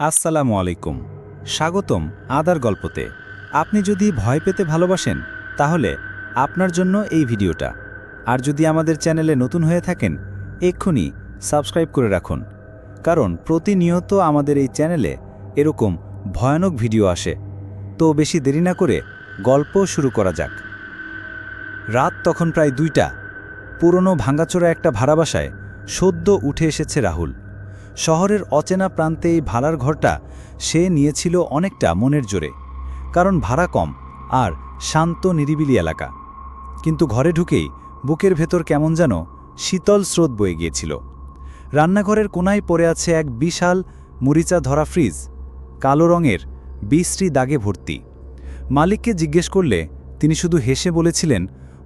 আসসালামু আলাইকুম। স্বাগতম আদার গল্পতে। আপনি যদি ভয় পেতে ভালোবাসেন, তাহলে আপনার জন্য এই ভিডিওটা। আর যদি আমাদের চ্যানেলে নতুন হয়ে থাকেন, এক্ষুনি সাবস্ক্রাইব করে রাখুন। কারণ প্রতিনিয়ত আমাদের এই চ্যানেলে এরকম ভয়ানক ভিডিও আসে। তো বেশি দেরি না করে গল্প শুরু করা যাক। রাত তখন প্রায় দুইটা। পুরনো ভাঙ্গাচোরা একটা ভাড়া বাসায় সদ্য উঠে এসেছে রাহুল। শহরের অচেনা প্রান্তে এই ভাড়ার ঘরটা সে নিয়েছিল অনেকটা মনের জোরে, কারণ ভাড়া কম আর শান্ত নিরিবিলি এলাকা। কিন্তু ঘরে ঢুকেই বুকের ভেতর কেমন যেন শীতল স্রোত বয়ে গিয়েছিল। রান্নাঘরের কোনায় পড়ে আছে এক বিশাল মরিচা ধরা ফ্রিজ, কালো রঙের বিশ্রী দাগে ভর্তি। মালিককে জিজ্ঞেস করলে তিনি শুধু হেসে বলেছিলেন,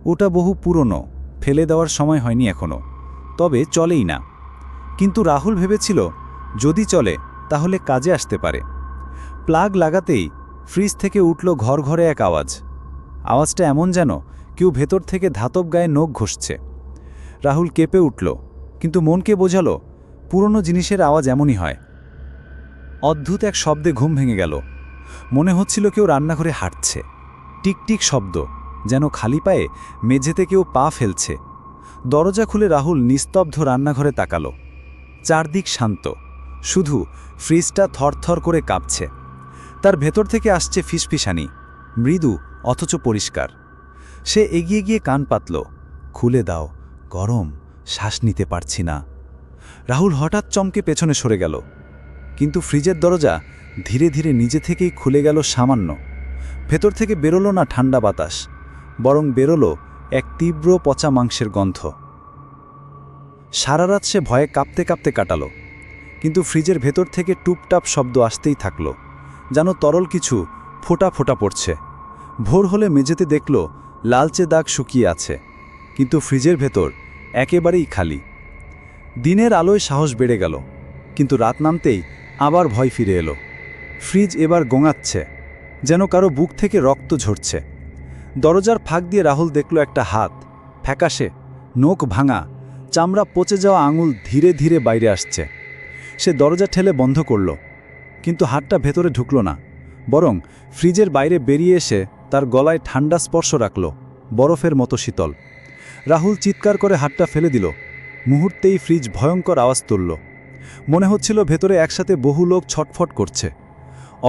ওটা বহু পুরনো, ফেলে দেওয়ার সময় হয়নি এখনও তবে চলেই না। কিন্তু রাহুল ভেবেছিল, যদি চলে, তাহলে কাজে আসতে পারে। প্লাগ লাগাতেই ফ্রিজ থেকে উঠল ঘর ঘরে এক আওয়াজ। আওয়াজটা এমন যেন কেউ ভেতর থেকে ধাতব গায়ে নখ ঘষছে। রাহুল কেঁপে উঠল, কিন্তু মনকে বোঝালো, পুরনো জিনিসের আওয়াজ এমনই হয়। অদ্ভুত এক শব্দে ঘুম ভেঙে গেল। মনে হচ্ছিল কেউ রান্নাঘরে হাঁটছে। টিকটিক শব্দ, যেন খালি পায়ে মেঝেতে কেউ পা ফেলছে। দরজা খুলে রাহুল নিস্তব্ধ রান্নাঘরে তাকালো। চারদিক শান্ত। শুধু ফ্রিজটা থরথর করে কাঁপছে। তার ভেতর থেকে আসছে ফিসফিসানি। মৃদু, অথচ পরিষ্কার। সে এগিয়ে গিয়ে কান পাতল। খুলে দাও, গরম, শ্বাস নিতে পারছি না। রাহুল হঠাৎ চমকে পেছনে সরে গেল। কিন্তু ফ্রিজের দরজা ধীরে ধীরে নিজে থেকেই খুলে গেল সামান্য। ভেতর থেকে বেরোলো না ঠান্ডা বাতাস, বরং বেরোলো এক তীব্র পচা মাংসের গন্ধ। সারা রাত সে ভয়ে কাঁপতে কাঁপতে কাটালো, কিন্তু ফ্রিজের ভেতর থেকে টুপটাপ শব্দ আসতেই থাকল, যেন তরল কিছু ফোটা ফোটা পড়ছে। ভোর হলে মেঝেতে দেখল লালচে দাগ শুকিয়ে আছে, কিন্তু ফ্রিজের ভেতর একেবারেই খালি। দিনের আলোয় সাহস বেড়ে গেল, কিন্তু রাত নামতেই আবার ভয় ফিরে এলো। ফ্রিজ এবার গোঙাচ্ছে, যেন কারও বুক থেকে রক্ত ঝরছে। দরজার ফাঁক দিয়ে রাহুল দেখল একটা হাত, ফ্যাকাশে নোক ভাঙা চামড়া পচে যাওয়া আঙুল ধীরে ধীরে বাইরে আসছে। সে দরজা ঠেলে বন্ধ করল, কিন্তু হাতটা ভেতরে ঢুকল না, বরং ফ্রিজের বাইরে বেরিয়ে এসে তার গলায় ঠান্ডা স্পর্শ রাখল, বরফের মতো শীতল। রাহুল চিৎকার করে হাতটা ফেলে দিল। মুহূর্তেই ফ্রিজ ভয়ঙ্কর আওয়াজ তুলল। মনে হচ্ছিল ভেতরে একসাথে বহু লোক ছটফট করছে।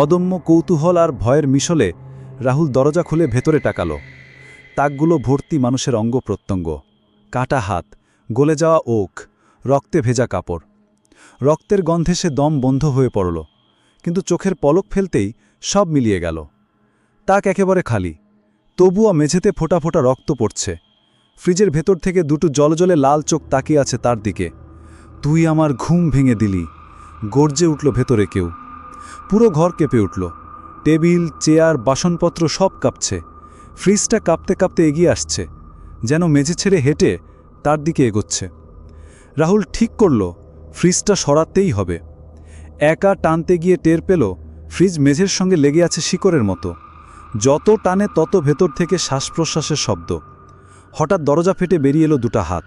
অদম্য কৌতূহল আর ভয়ের মিশলে রাহুল দরজা খুলে ভেতরে টাকালো তাকগুলো ভর্তি মানুষের অঙ্গ প্রত্যঙ্গ, কাটা হাত গলে যাওয়া ওক, রক্তে ভেজা কাপড়। রক্তের গন্ধে সে দম বন্ধ হয়ে পড়ল, কিন্তু চোখের পলক ফেলতেই সব মিলিয়ে গেল। তাক একেবারে খালি, তবুও মেঝেতে ফোটা ফোটা রক্ত পড়ছে। ফ্রিজের ভেতর থেকে দুটো জলজলে লাল চোখ তাকিয়ে আছে তার দিকে। তুই আমার ঘুম ভেঙে দিলি, গর্জে উঠল ভেতরে কেউ। পুরো ঘর কেঁপে উঠল, টেবিল, চেয়ার, বাসনপত্র সব কাঁপছে। ফ্রিজটা কাঁপতে কাঁপতে এগিয়ে আসছে, যেন মেঝে ছেড়ে হেঁটে তার দিকে এগোচ্ছে। রাহুল ঠিক করল, ফ্রিজটা সরাতেই হবে। একা টানতে গিয়ে টের পেল, ফ্রিজ মেঝের সঙ্গে লেগে আছে শিকড়ের মতো। যত টানে তত ভেতর থেকে শ্বাস প্রশ্বাসের শব্দ। হঠাৎ দরজা ফেটে বেরিয়ে এলো দুটা হাত।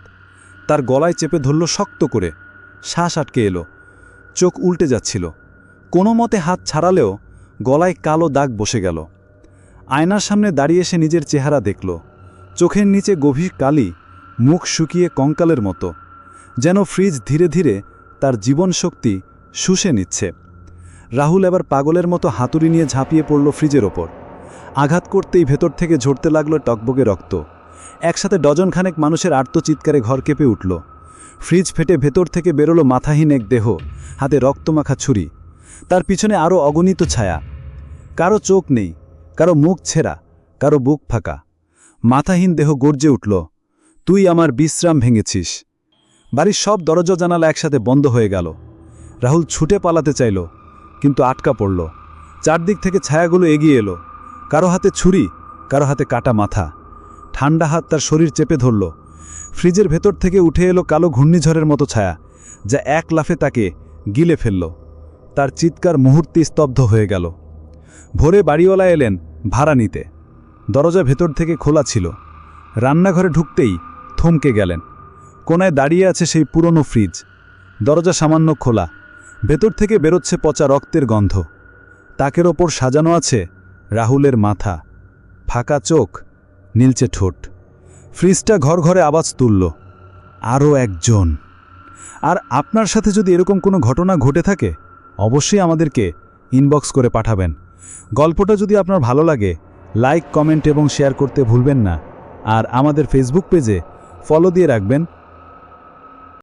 তার গলায় চেপে ধরল শক্ত করে। শ্বাস আটকে এলো। চোখ উল্টে যাচ্ছিল। কোনো মতে হাত ছাড়ালেও গলায় কালো দাগ বসে গেল। আয়নার সামনে দাঁড়িয়ে সে নিজের চেহারা দেখল। চোখের নিচে গভীর কালি মুখ শুকিয়ে কঙ্কালের মতো, যেন ফ্রিজ ধীরে ধীরে তার জীবন শক্তি শুষে নিচ্ছে। রাহুল এবার পাগলের মতো হাতুড়ি নিয়ে ঝাঁপিয়ে পড়ল ফ্রিজের ওপর। আঘাত করতেই ভেতর থেকে ঝরতে লাগল টকবগে রক্ত। একসাথে ডজনখানেক মানুষের আর্তচিৎকারে ঘর কেঁপে উঠল। ফ্রিজ ফেটে ভেতর থেকে বেরোলো মাথাহীন এক দেহ, হাতে রক্তমাখা ছুরি। তার পিছনে আরও অগণিত ছায়া। কারও চোখ নেই, কারও মুখ ছেঁড়া, কারও বুক ফাঁকা। মাথাহীন দেহ গর্জে উঠল। তুই আমার বিশ্রাম ভেঙেছিস। বাড়ির সব দরজা জানালা একসাথে বন্ধ হয়ে গেল। রাহুল ছুটে পালাতে চাইল, কিন্তু আটকা পড়ল। চারদিক থেকে ছায়াগুলো এগিয়ে এলো। কারও হাতে ছুরি, কারও হাতে কাটা মাথা। ঠান্ডা হাত তার শরীর চেপে ধরল। ফ্রিজের ভেতর থেকে উঠে এলো কালো ঘূর্ণিঝড়ের মতো ছায়া, যা এক লাফে তাকে গিলে ফেলল। তার চিৎকার মুহূর্তে স্তব্ধ হয়ে গেল। ভোরে বাড়িওয়ালা এলেন ভাড়া নিতে। দরজা ভেতর থেকে খোলা ছিল। রান্নাঘরে ঢুকতেই থমকে গেলেন। কোনায় দাঁড়িয়ে আছে সেই পুরনো ফ্রিজ। দরজা সামান্য খোলা। ভেতর থেকে বেরোচ্ছে পচা রক্তের গন্ধ। তাকের ওপর সাজানো আছে রাহুলের মাথা। ফাঁকা চোখ, নীলচে ঠোঁট। ফ্রিজটা ঘর ঘরে আওয়াজ তুলল আরও একজন। আর আপনার সাথে যদি এরকম কোনো ঘটনা ঘটে থাকে, অবশ্যই আমাদেরকে ইনবক্স করে পাঠাবেন। গল্পটা যদি আপনার ভালো লাগে লাইক কমেন্ট এবং শেয়ার করতে ভুলবেন না। আর আমাদের ফেসবুক পেজে ফলো দিয়ে রাখবেন।